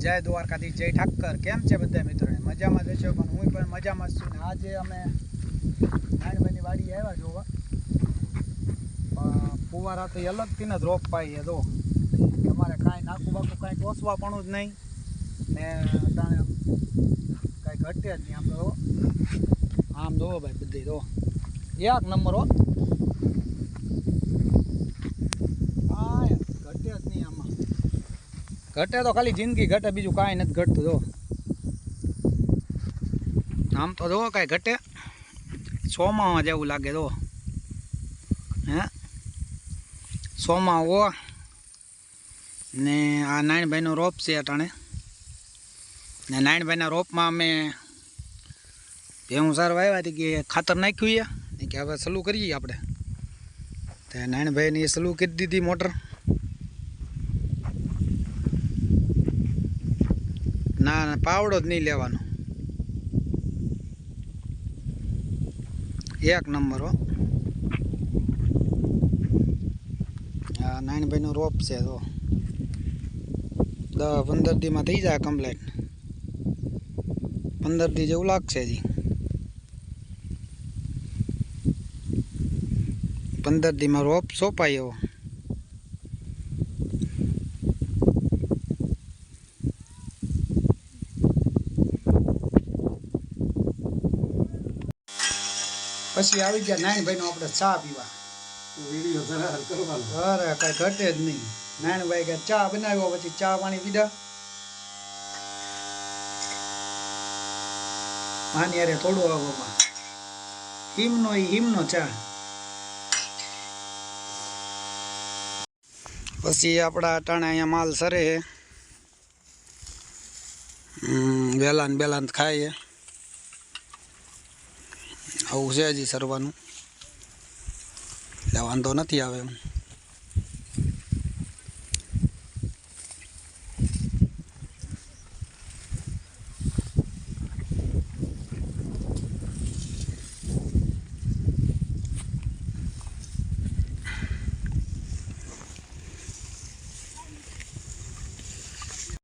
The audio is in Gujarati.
જય દ્વારકાથી જય ઠાકર. કેમ છે બધા મિત્રોને? મજામાં જ છો પણ હું પણ મજામાં જ છું ને. આજે અમે નાનભાઈની વાડી આવ્યા જોવા. પણ ફુવારા તો અલગથી જ રોપ પાઈએ તો તમારે કાંઈ નાખું બાકું કાંઈ ટોસવા પણ જ નહીં. ને તાણે કાંઈ ઘટે જ નહીં આમ તો આમ જોવો ભાઈ બધી તો એક નંબર, હો આ ઘટે જ નહીં આમાં ઘટે તો ખાલી જિંદગી ઘટે, બીજું કાંઈ નથી ઘટતું, જો. આમ તો જો કાંઈ ઘટે. સોમાં જેવું લાગે, જો. હે? સોમાં હો ને આ નારાયણભાઈનો રોપ છે અટાણે. ને નાયણભાઈના રોપમાં અમે ભેહું સારું આવ્યા હતી કે ખાતર નાખ્યું છે. કે હવે સલું કરીએ આપણે. તો નારાયણભાઈને એ સલું કરી દીધી મોટર. ના ના, પાવડો જ નહીં લેવાનો. એક નંબર હો. હા નાનભાઈનો રોપ છે તો દસ પંદર દીમાં થઈ જાય કમ્પ્લેટ. પંદર દી જેવું લાગશે હજી. પંદર દીમાં રોપ સોંપાય એવો. પછી આવી ગયા નાનભાઈનો આપણે ચા પીવા. અરે કાંઈ ઘટે જ નહીં. નાનભાઈ કે ચા બનાવ્યો પછી ચા પાણી પીધા. માની અરે થોડું આવવામાં હિમનો એ હિમનો ચા. પછી આપણા અટાણે અહીંયા માલ સરે. હમ, વેલાન બેલાન ખાઈએ. આવું છે હજી સરવાનું. એટલે વાંધો નથી આવે એમ.